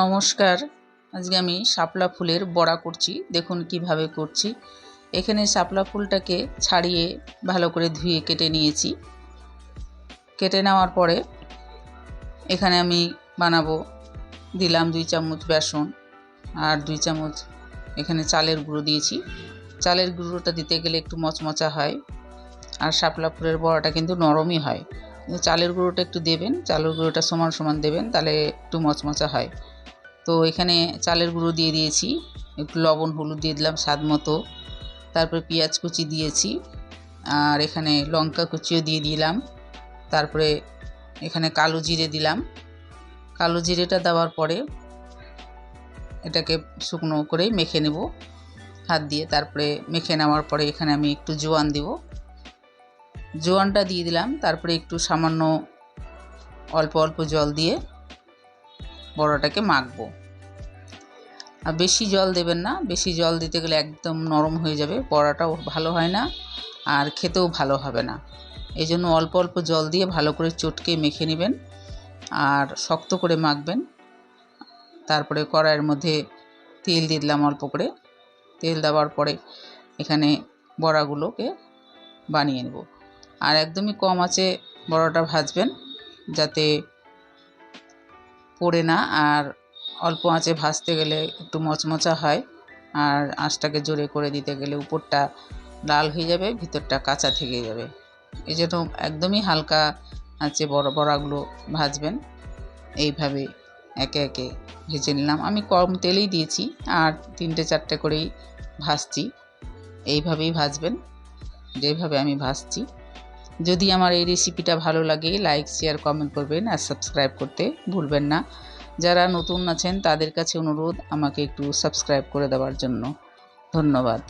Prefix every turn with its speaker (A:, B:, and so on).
A: নমস্কার। আজকে আমি শাপলা ফুলের বড়া করছি। দেখুন কীভাবে করছি। এখানে শাপলা ফুলটাকে ছাড়িয়ে ভালো করে ধুয়ে কেটে নিয়েছি। কেটে নেওয়ার পরে এখানে আমি বানাবো, দিলাম দুই চামচ বেসন আর দুই চামচ এখানে চালের গুঁড়ো দিয়েছি। চালের গুঁড়োটা দিতে গেলে একটু মচমচা হয় আর শাপলা ফুলের বড়াটা কিন্তু নরমই হয়। চালের গুঁড়োটা একটু দেবেন, চালের গুঁড়োটা সমান সমান দেবেন, তাহলে একটু মচমচা হয়। তো এখানে চালের গুঁড়ো দিয়ে দিয়েছি, একটু লবণ, হলুদ দিয়ে দিলাম স্বাদ মতো। তারপরে পেঁয়াজ কুচি দিয়েছি, আর এখানে লঙ্কা কুচিও দিয়ে দিলাম। তারপরে এখানে কালো জিরে দিলাম। কালো জিরেটা দেওয়ার পরে এটাকে শুকনো করেই মেখে নেব হাত দিয়ে। তারপরে মেখে নেওয়ার পরে এখানে আমি একটু জোয়ান দেব। জোয়ানটা দিয়ে দিলাম, তারপরে একটু সামান্য অল্প অল্প জল দিয়ে বড়াটাকে মাখবো। আর বেশি জল দেবেন না, বেশি জল দিতে গেলে একদম নরম হয়ে যাবে বড়াটাও ভালো হয় না আর খেতেও ভালো হবে না। এই জন্য অল্প অল্প জল দিয়ে ভালো করে চটকে মেখে নেবেন আর শক্ত করে মাখবেন। তারপরে কড়াইয়ের মধ্যে তেল দিয়ে দিলাম অল্প করে। তেল দেওয়ার পরে এখানে বড়াগুলোকে বানিয়ে নেব। আর একদমই কম আছে বড়াটা ভাজবেন, যাতে পড়ে না আর অল্প আঁচে ভাজতে গেলে একটু মচমচা হয়। আর আঁচটাকে জোরে করে দিতে গেলে উপরটা লাল হয়ে যাবে, ভিতরটা কাঁচা থেকে যাবে। এই জন্য একদমই হালকা আঁচে বড় বড়াগুলো ভাজবেন। এইভাবে একে একে ভেজে নিলাম। আমি কম তেলেই দিয়েছি, আর তিনটে চারটে করেই ভাজছি। এইভাবেই ভাজবেন, যেভাবে আমি ভাজছি। যদি আমার এই রেসিপিটা ভালো লাগে লাইক শেয়ার কমেন্ট করবেন, আর সাবস্ক্রাইব করতে ভুলবেন না। যারা নতুন আছেন তাদের কাছে অনুরোধ আমাকে একটু সাবস্ক্রাইব করে দেওয়ার জন্য। ধন্যবাদ।